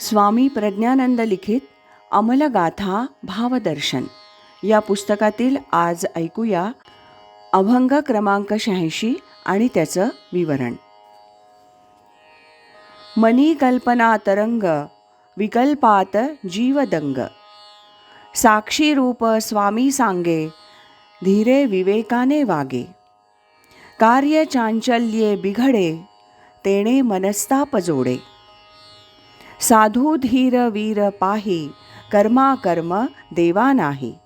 स्वामी प्रज्ञानंद लिखित अमलगाथा भावदर्शन. या पुस्तकातील आज ऐकूया अभंग क्रमांक शहाऐंशी आणि त्याचं विवरण. मनी कल्पना तरंग विकल्पात जीवदंग. साक्षी रूप स्वामी सांगे धीरे विवेकाने वागे. कार्य चांचल्ये बिघडे तेणे मनस्ताप जोडे. साधू धीर वीर पाही कर्मा कर्म देवा नाही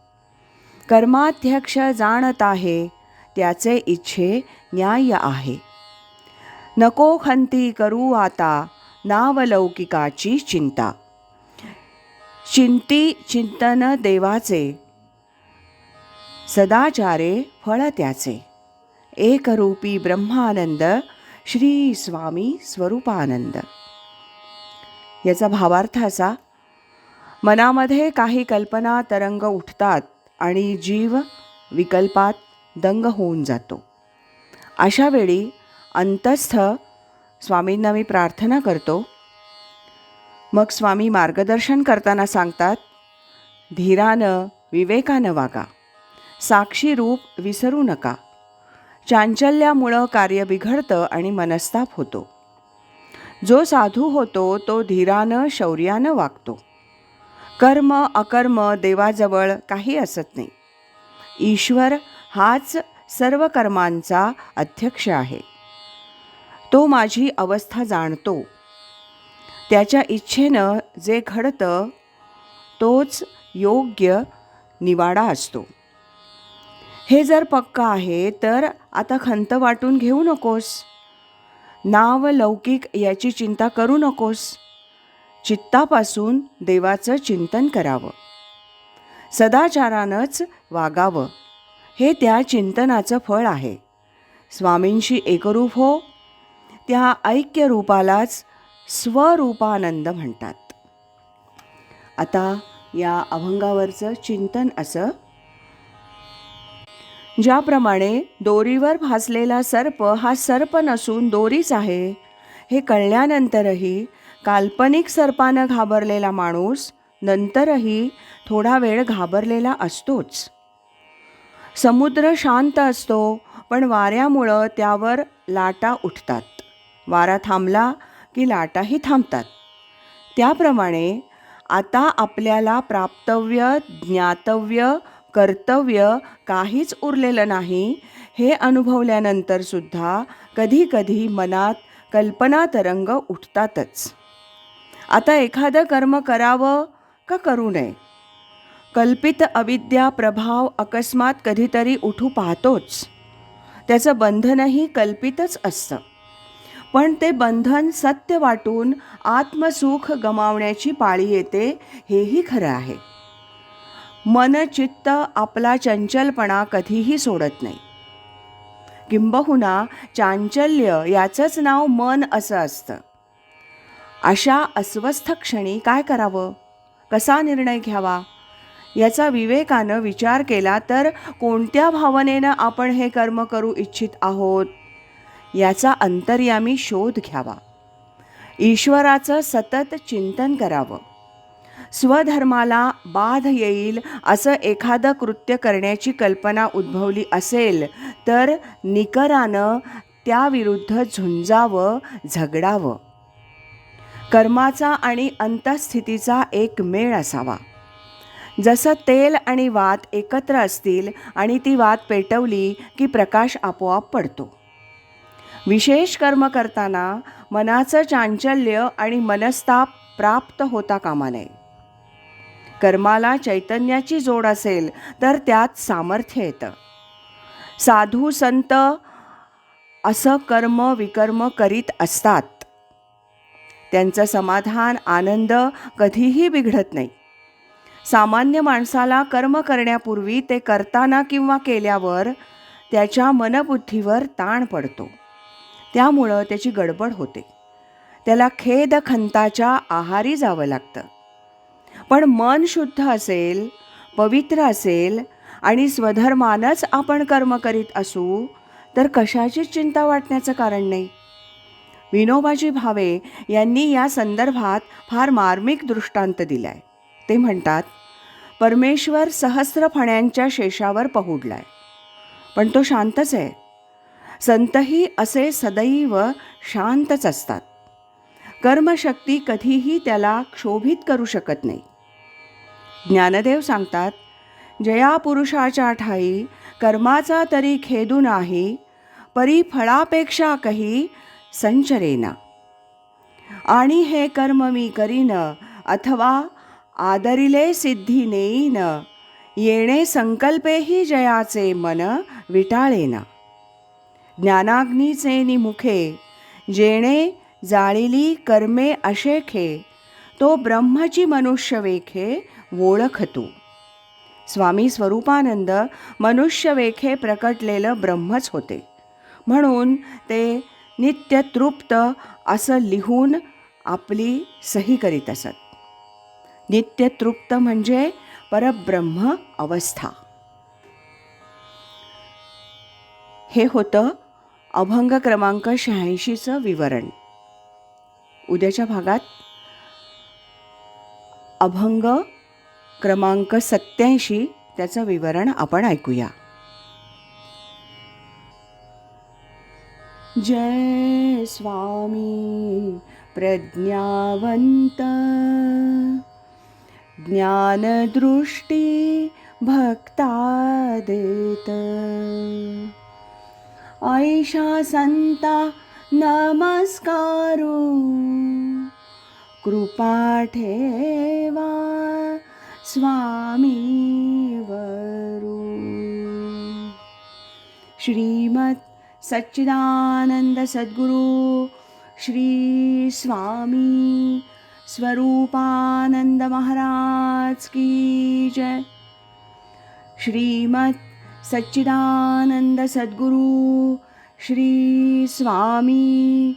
कर्माध्यक्ष जाणत आहे त्याचे इच्छे न्याय आहे. नको खंती करू आता नावलौकिकाची चिंता. चिंती चिंतन देवाचे सदाचारे फळ त्याचे. एकरूपी ब्रह्मानंद श्री स्वामी स्वरूपानंद. याचा भावार्थ असा मनामध्ये काही कल्पना तरंग उठतात आणि जीव विकल्पात दंग होऊन जातो. अशा वेळी अंतस्थ स्वामींना मी प्रार्थना करतो. मग स्वामी मार्गदर्शन करताना सांगतात धीरानं विवेकानं वागा साक्षी रूप विसरू नका. चांचल्यामुळं कार्य बिघडतं आणि मनस्ताप होतो. जो साधू होतो तो धीरानं शौर्यानं वागतो. कर्म अकर्म देवाजवळ काही असत नाही. ईश्वर हाच सर्व कर्मांचा अध्यक्ष आहे. तो माझी अवस्था जाणतो. त्याच्या इच्छेनं जे घडतं तोच योग्य निवाडा असतो. हे जर पक्का आहे तर आता खंत वाटून घेऊ नकोस. नाव लौकिक याची चिंता करू नकोस. चित्तापासून देवाचं चिंतन करावं. सदाचारानंच वागावं. हे त्या चिंतनाचं फळ आहे. स्वामींशी एकरूप हो. त्या ऐक्य रूपालाच स्वरूपानंद म्हणतात. आता या अभंगावरचं चिंतन असं ज्याप्रमाणे दोरीवर भासलेला सर्प हा सर्प नसून दोरीच आहे. हे कळल्यानंतरही काल्पनिक सर्पानं घाबरलेला माणूस नंतरही थोडा वेळ घाबरलेला असतोच. समुद्र शांत असतो पण वाऱ्यामुळं त्यावर लाटा उठतात. वारा थांबला की लाटाही थांबतात. त्याप्रमाणे आता आपल्याला प्राप्तव्य ज्ञातव्य कर्तव्य काहीच उरलेलं नाही. हे अनुभवल्यानंतर सुद्धा कधीकधी मनात कल्पना तरंग उठतातच. आता एखादं कर्म करावं का करू नये? कल्पित अविद्या प्रभाव अकस्मात कधीतरी उठू पाहतोच. त्याचं बंधनही कल्पितच असतं. पण ते बंधन सत्य वाटून आत्मसुख गमावण्याची पाळी येते हेही खरं आहे. मन चित्त आपला चंचलपणा कधीही सोडत नाही. किंबहुना चांचल्य याचंच नाव मन असं असतं. अशा अस्वस्थ क्षणी काय करावं? कसा निर्णय घ्यावा? याचा विवेकानं विचार केला तर कोणत्या भावनेनं आपण हे कर्म करू इच्छित आहोत? याचा अंतर्यामी शोध घ्यावा. ईश्वराचं सतत चिंतन करावं. स्वधर्माला बाध येईल असं एखादं कृत्य करण्याची कल्पना उद्भवली असेल तर निकरानं त्याविरुद्ध झुंजावं झगडावं. कर्माचा आणि अंतस्थितीचा एक मेळ असावा. जसं तेल आणि वात एकत्र असतील आणि ती वात पेटवली की प्रकाश आपोआप पडतो. विशेष कर्म करताना मनाचं चांचल्य आणि मनस्ताप प्राप्त होता कामा नये. कर्माला चैतन्याची जोड असेल तर त्यात सामर्थ्य येतं. साधू संत असं कर्म विकर्म करीत असतात. त्यांचं समाधान आनंद कधीही बिघडत नाही. सामान्य माणसाला कर्म करण्यापूर्वी ते करताना किंवा केल्यावर त्याच्या मनबुद्धीवर ताण पडतो. त्यामुळं त्याची गडबड होते. त्याला खेद खंताच्या आहारी जावं लागतं. पण मन शुद्ध असेल पवित्र असेल आणि स्वधर्मानंच आपण कर्म करीत असू तर कशाचीच चिंता वाटण्याचं कारण नाही. विनोबाजी भावे यांनी या संदर्भात फार मार्मिक दृष्टांत दिला आहे ते म्हणतात परमेश्वर सहस्र फण्यांच्या शेषावर पहुडलाय. पण तो शांतच आहे. संतही असे सदैव शांतच असतात. कर्मशक्ती कधीही त्याला क्षोभित करू शकत नाही. ज्ञानदेव सांगतात जया पुरुषाच्या ठाई कर्माचा तरी खेदू नाही परी फळापेक्षा कही संचरेना. आणि हे कर्म मी करीन अथवा आदरिले सिद्धी नेईन येणे संकल्पेही जयाचे मन विटाळेना. ज्ञानाग्नीचे निमुखे जेणे जाळिली कर्मे अशेखे तो ब्रह्मची मनुष्य वेखे ओळखतो. स्वामी स्वरूपानंद मनुष्य वेखे प्रकटलेलं ब्रह्मच होते. म्हणून ते नित्यतृप्त असं लिहून आपली सही करीत असत. नित्यतृप्त म्हणजे परब्रह्म अवस्था. हे होतं अभंग क्रमांक शहाऐंशीचं विवरण. उद्याच्या भागात अभंग क्रमांक सत्याऐंशी त्याचं विवरण आपण ऐकूया. जय स्वामी प्रज्ञावंत. ज्ञानदृष्टी भक्ता देत ऐशा संता नमस्कारू. कृपा ठेवा स्वामी वरू श्रीमत सच्चिदानंद सद्गुरु श्री स्वामी स्वरूपानंद महाराज की जय। श्रीमत सच्चिदानंद सद्गुरु श्री स्वामी